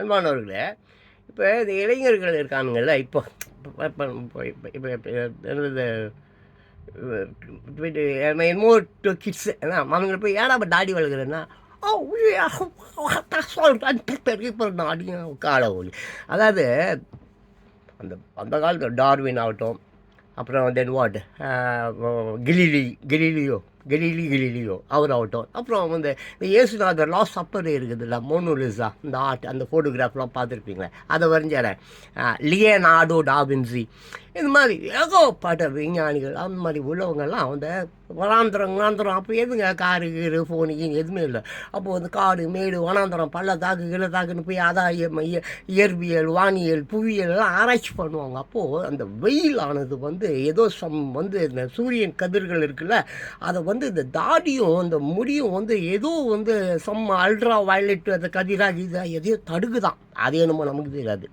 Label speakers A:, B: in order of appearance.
A: அன்பானவர்களே இப்போ இந்த இளைஞர்கள் இருக்கானுங்கள்ல இப்போ இப்போ இப்போ இப்போ என்னது என்னமோ கிட்ஸ் ஏன்னா அவங்களை போய் ஏடா இப்போ தாடி வளர்க்குறேன்னா ஓ சொல்கிறேன் அடியும் ஒலி அதாவது அந்த அந்த காலத்தில் டார்வின் ஆகட்டும் அப்புறம் தென் வாட் கிலிலி கிலிலியோ கெலிலி கிலிலியோ. அவர் ஆகட்டும் அப்புறம் வந்து இந்த இயேசுநாதர் லாஸ் சப்பர் இருக்குதுல்ல மோனோலிசா. இந்த ஆர்ட் அந்த ஃபோட்டோகிராஃப்லாம் பார்த்துருப்பீங்களே. அதை வரைஞ்சார லியனாடோ டாபின்சி இந்த மாதிரி ஏகப்பட்ட விஞ்ஞானிகள் அந்த மாதிரி உள்ளவங்கள்லாம் அந்த வனாந்திரம் வனாந்திரம் அப்போ எதுங்க காரு கீரு ஃபோனு கீனு எதுவுமே இல்லை. அப்போது வந்து காடு மேடு வனாந்திரம் பள்ளத்தாக்கு கிழத்தாக்குன்னு போய் அதான் இய- இயற்பியல் வானியல் புவியியல் எல்லாம் ஆராய்ச்சி பண்ணுவாங்க. அப்போது அந்த வெயிலானது வந்து ஏதோ சம் வந்து இந்த சூரியன் கதிர்கள் இருக்குல்ல அதை வந்து இந்த தாடியும் அந்த முடியும் வந்து ஏதோ வந்து சம் அல்ட்ரா வயலட் அந்த கதிராக இதாக எதையோ தடுக்குதான். அது என்னமோ நமக்கு தெரியாது.